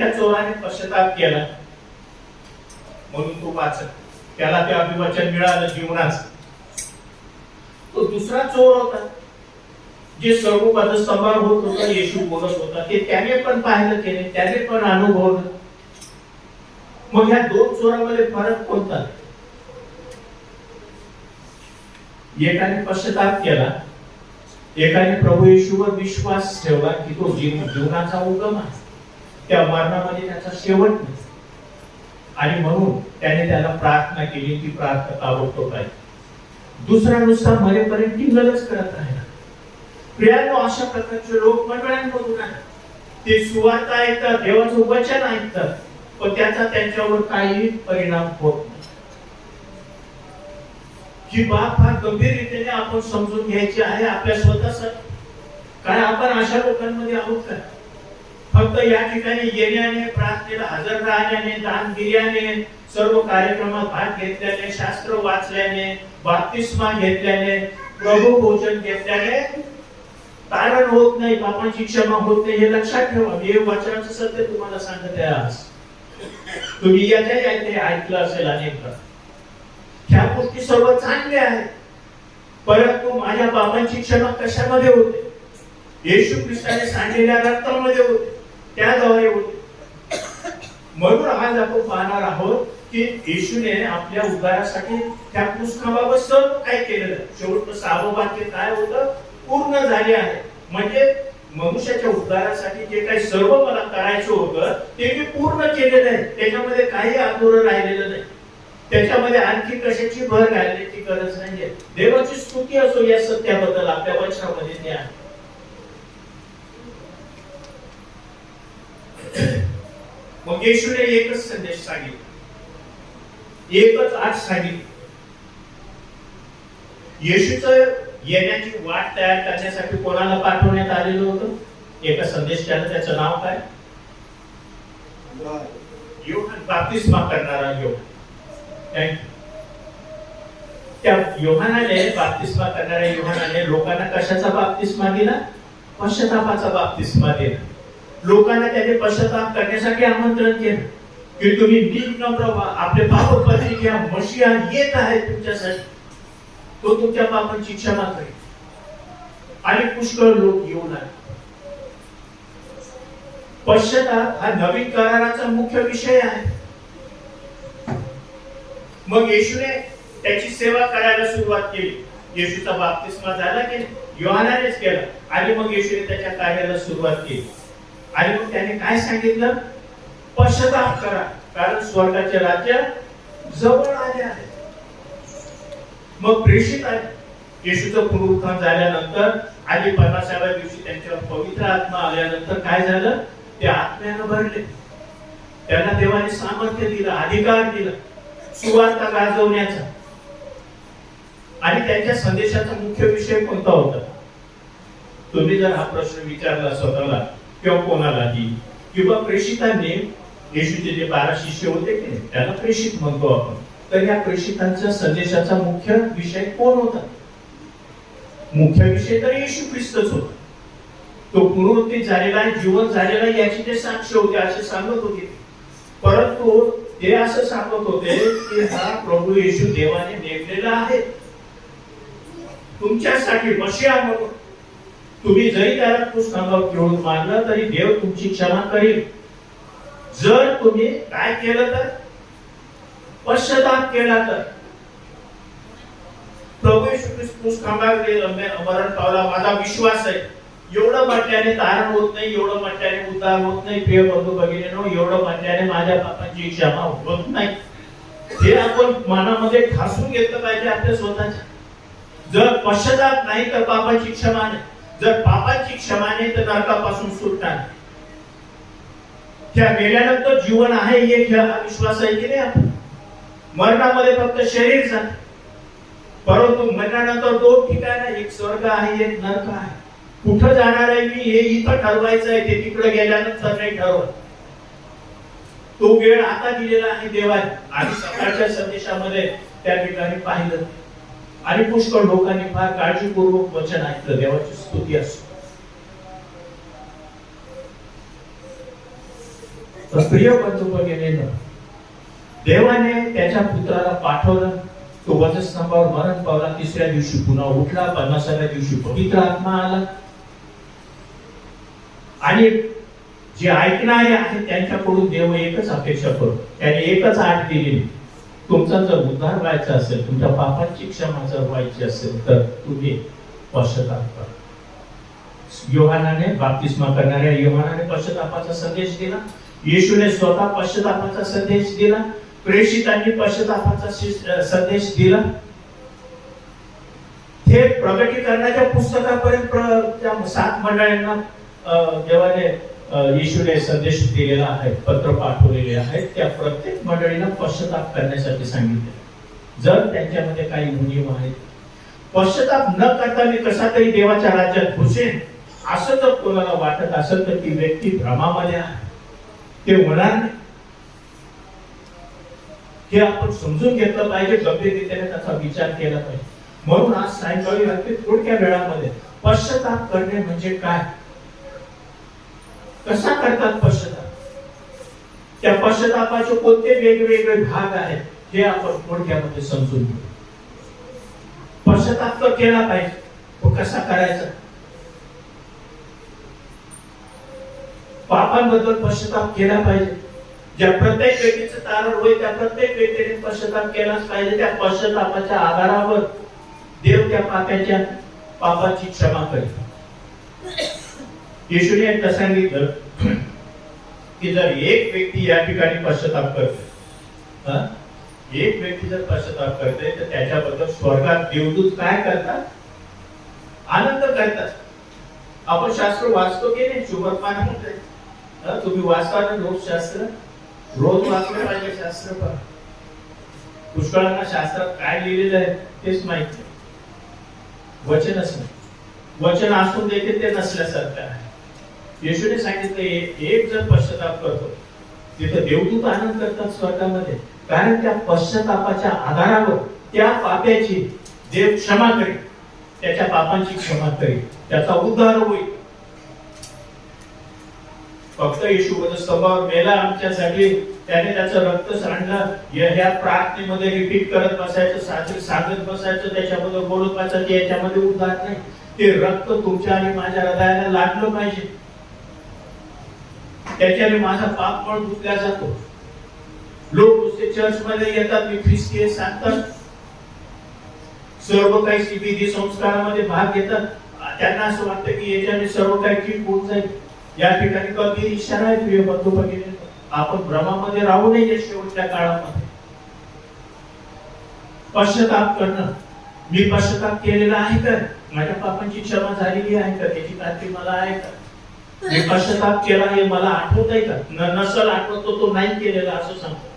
त्या चोराने पश्चाताप केला. म्हणून तो वाचत त्याला ते अभिवाचन मिळालं जीवनाचं. तो दुसरा चोर होता. जे सर्व पदस्तंभावर होत होता येशू बोलत होता. ते त्याने पण पाहिलं केले त्याने पण अनुभवलं. मग ह्या दोन चोरामध्ये फरक कोणता? एकाने पश्चाताप केला. एकाने प्रभू येशूवर विश्वास ठेवला की तो जीव जीवनाचा उगम आहे. त्या मरणामध्ये त्याचा शेवट नसतो आणि म्हणून त्याने त्याला प्रार्थना केली ती प्रार्थना ताबडतोब आहे दुसरा नुसता मरेपर्यंत टिंगलच करत राहिला प्रियांनो अशा प्रकारचे लोक मंडळांमधून आहेत. ते सुवार्थ ऐकतात देवाचं वचन ऐकतात पण त्याचा त्यांच्यावर काही परिणाम होत नाही. ही बाब फार गंभीर रीतीने आपण समजून घ्यायची आहे आपल्या स्वतःसाठी. काय आपण अशा लोकांमध्ये आहोत का? फक्त या ठिकाणी येण्याने प्रार्थनेला हजर राहण्याने दानगिर्याने सर्व कार्यक्रमात भाग घेतल्याने शास्त्र वाचल्याने बाप्तिस्मा घेतल्याने प्रभू भोजन घेतल्याने कारण होत नाही पापांची क्षमा होत नाही हे लक्षात ठेवा. हे वचनाचं सत्य तुम्हाला सांगत आहे आज. तुम्ही याच्या ऐकलं असेल अनेकदा ह्या गोष्टी सर्व चांगल्या आहेत. परंतु माझ्या बाबांची क्षमा कशामध्ये होते? येशू ख्रिस्ताने सांगलेल्या रक्तामध्ये होते. त्याद्वारे म्हणून आज आपण पाहणार आहोत की येशूने आपल्या उद्धारासाठी त्या पुस्तकाबाबत सर्व काय केलेलं? शेवटचं सहावं वाक्य काय होतं? पूर्ण झाले आहे. म्हणजे मनुष्याच्या उद्धारासाठी जे काही सर्व मला करायचं होतं ते मी पूर्ण केलेलं आहे. त्याच्यामध्ये काही अधुरं राहिलेलं नाही. त्याच्यामध्ये आणखी कशाची भर घालण्याची गरज नाहीये. देवाची स्तुती असो या सत्याबद्दल आपल्या वचनामध्ये ते मग येशूने एकच संदेश सांगितला. एकच आज सांगितलं. येशूच येण्याची वाट तयार करण्यासाठी कोणाला पाठवण्यात आलेलं होतं? एका संदेश त्याला त्याचं नाव काय? योहान बाप्तिस्मा करणारा योहान. त्या योहानाने बाप्तिस्मा करणाऱ्या योहानाने लोकांना कशाचा बाप्तिस्मा दिला? पश्चातापाचा बाप्तिस्मा दिला. लोकांना त्याने पश्चाताप करण्यासाठी आमंत्रण केलं. की तुम्ही नीट नम्र व्हा. आपले पाप पत्रिका मशिया येत आहे तुमच्यासाठी. तो तुमच्या पापांची क्षमा करेल. आणि पुष्कळ लोक येऊन आले. पश्चाताप हा नवीन कराराचा मुख्य विषय आहे. मग येशूने त्याची सेवा करायला सुरुवात केली. येशूचा बाप्तिस्मा झाला की योहानानेच केला. आणि मग येशूने त्याच्या कार्याला सुरुवात केली. आणि मग त्याने काय सांगितलं? पश्चाताप करा. कारण स्वर्गाचे राज्य जवळ आले आहे. मग प्रेषित आहे. येशूचं पुनरुत्थान झाल्यानंतर आणि पन्नासाव्या दिवशी त्यांच्यावर पवित्र आत्मा आल्यानंतर काय झालं? ते आत्म्यानं भरले. त्यांना देवाने सामर्थ्य दिलं अधिकार दिला सुवार्ता गाजवण्याचा. आणि त्यांच्या संदेशाचा मुख्य विषय कोणता होता? तुम्ही जर हा प्रश्न विचारला स्वतःला किंवा कोणालाही किंवा प्रेषितांनी येशूचे जे बारा शिष्य होते की नाही, त्याला प्रेषित म्हणतो आपण. तर या प्रेषितांच्या संदेशाचा मुख्य विषय कोण होता? मुख्य विषय तर येशू ख्रिस्तच होता. तो पुनरुत्थित झालेला आहे जीवन झालेला आहे याची ते साक्ष होते असे सांगत होते. परंतु ते असं सांगत होते की हा प्रभू येशू देवाने नेमलेला आहे. तुमच्यासाठी मशिया म्हणून. तुम्ही जरी त्याला पुस्तकावर घेऊन मानलं तरी देव तुमची क्षमा करील. जर तुम्ही काय केलं तर पश्चाताप केला तर. प्रभू मरण पावला. माझा विश्वास आहे एवढं म्हटल्याने तारण होत नाही एवढं म्हटल्याने उतार होत नाही. प्रिय बंधू भगिनीनो एवढं म्हटल्याने माझ्या बापांची क्षमा होत नाही. हे आपण मनामध्ये ठासून घेतलं पाहिजे आपल्या स्वतःच्या. जर पश्चाताप नाही तर पापाची क्षमा नाही. जर पापाची क्षमा नाही तर नरकापासून सुटता त्या मेल्यानंतर जीवन आहे हे विश्वास आहे की नाही आपण? मरणामध्ये फक्त शरीर जात. परंतु मरणानंतर दोन ठिकाण आहे एक स्वर्ग आहे एक नरक आहे. कुठं जाणार आहे मी हे इथं ठरवायचं आहे ते तिकडे गेल्यानंतर नाही ठरवत. तो वेळ आता दिलेला आहे देवाने. आणि सकाळच्या संदेशामध्ये त्या ठिकाणी पाहिलं. आणि पुष्कळ लोकांनी फार काळजीपूर्वक वचन ऐकलं देवाची स्तुती असो. प्रिय बंधू देवाने त्याच्या पुत्राला पाठवलं तो वधस्तंभावर मरण पावला तिसऱ्या दिवशी पुन्हा उठला पन्नासाव्या दिवशी पवित्र आत्मा आला. आणि जे ऐकणारे आहेत त्यांच्याकडून देव एकच अपेक्षा करतो त्याने एकच आठ दिली तुमचा जर उद्धार व्हायचा असेल तुमच्या पापाची क्षमा जर व्हायची असेल तर तुम्ही पश्चाताप करा. योहानाने बाप्तिस्मा करणाऱ्या योहानाने पश्चातापाचा संदेश दिला. येशूने स्वतः पश्चातापाचा संदेश दिला. प्रेषितांनी पश्चातापाचा संदेश दिला. हे प्रगटीकरणाच्या पुस्तकापर्यंत प्र- त्या सात मंडळांना देवाने येशूने संदेश दिलेला आहे पत्र पाठवलेले आहेत. त्या प्रत्येक मंडळीला पश्चाताप करण्यासाठी सांगितले. जर त्यांच्यामध्ये काही उणीव आहेत पश्चाताप न करता मी कसा तरी देवाच्या राज्यात घुसेन असं जर कोणाला वाटत असेल तर ती व्यक्ती भ्रमामध्ये आहे. ते होणार नाही. हे आपण समजून घेतलं पाहिजे गंभीररीत्याने त्याचा विचार केला पाहिजे. म्हणून आज सायंकाळी अगदी थोडक्या वेळामध्ये पश्चाताप करणे म्हणजे काय? कसा करतात पश्चाताप? त्या पश्चातापाचे कोणते वेगवेगळे भाग आहेत हे आपण थोडक्यामध्ये समजून घेऊ. पश्चाताप तर केला पाहिजे तो कसा करायचा? पापांबद्दल पश्चाताप केला पाहिजे. ज्या प्रत्येक व्यक्तीचं तारण होईल त्या प्रत्येक व्यक्तीने पश्चाताप केलाच पाहिजे. त्या पश्चातापाच्या आधारावर देव त्या पाप्याच्या पापाची क्षमा करेल. येशूने एकदा सांगितलं की जर एक व्यक्ती या ठिकाणी पश्चाताप करते एक व्यक्ती जर पश्चाताप करते तर त्याच्याबद्दल स्वर्गात देवदूत काय करतात? आनंद करतात. आपण शास्त्र वाचतो की नाही? शुभर पानामध्ये तुम्ही वाचता ना रोज शास्त्र? रोज वाचलं पाहिजे शास्त्र पण. पुष्कळांना शास्त्रात काय लिहिलेलं आहे तेच माहीत नाही. वचनच नाही. वचन असून देखील ते नसल्यासारखं आहे. येशूने सांगितलं एक जर पश्चाताप करतो तिथं देवदूत आनंद करतात स्वर्गामध्ये. कारण त्या पश्चातापाच्या आधारावर त्या पाप्याची देव क्षमा करेल. त्याच्या पापांची क्षमा करेल. त्याचा उद्धार होईल. फक्त येशू स्वभाव मेला आमच्यासाठी. त्याने त्याचं रक्त सांडलं. या- ह्या प्रार्थनेमध्ये रिपीट करत बसायचं साजरी सांगत बसायचं त्याच्यामध्ये बोलत बसायचं याच्यामध्ये उद्धार नाही. ते रक्त तुमच्या आणि माझ्या हृदयाला लागलं पाहिजे. त्याच्याने माझा पाप पण धुतला जातो. लोक नुसते चर्च मध्ये येतात मी ख्रिस्ती सांगतात. सर्व काही सीबीडी संस्कारामध्ये भाग घेतात. त्यांना असं वाटतं की याच्याने सर्व काही ठीक होऊन जाईल. या ठिकाणी कधी इशारा आहे प्रिय बंधू भगिनी. आपण भ्रमामध्ये राहू नये शेवटच्या काळामध्ये. पश्चाताप करणं. मी पश्चाताप केलेला आहे का? माझ्या पापांची क्षमा झालेली आहे का? त्याची खात्री मला आहे का? मी पश्चाताप केला हे मला आठवत आहे का नसल आठवतो तो नाही केलेला असं सांगतो.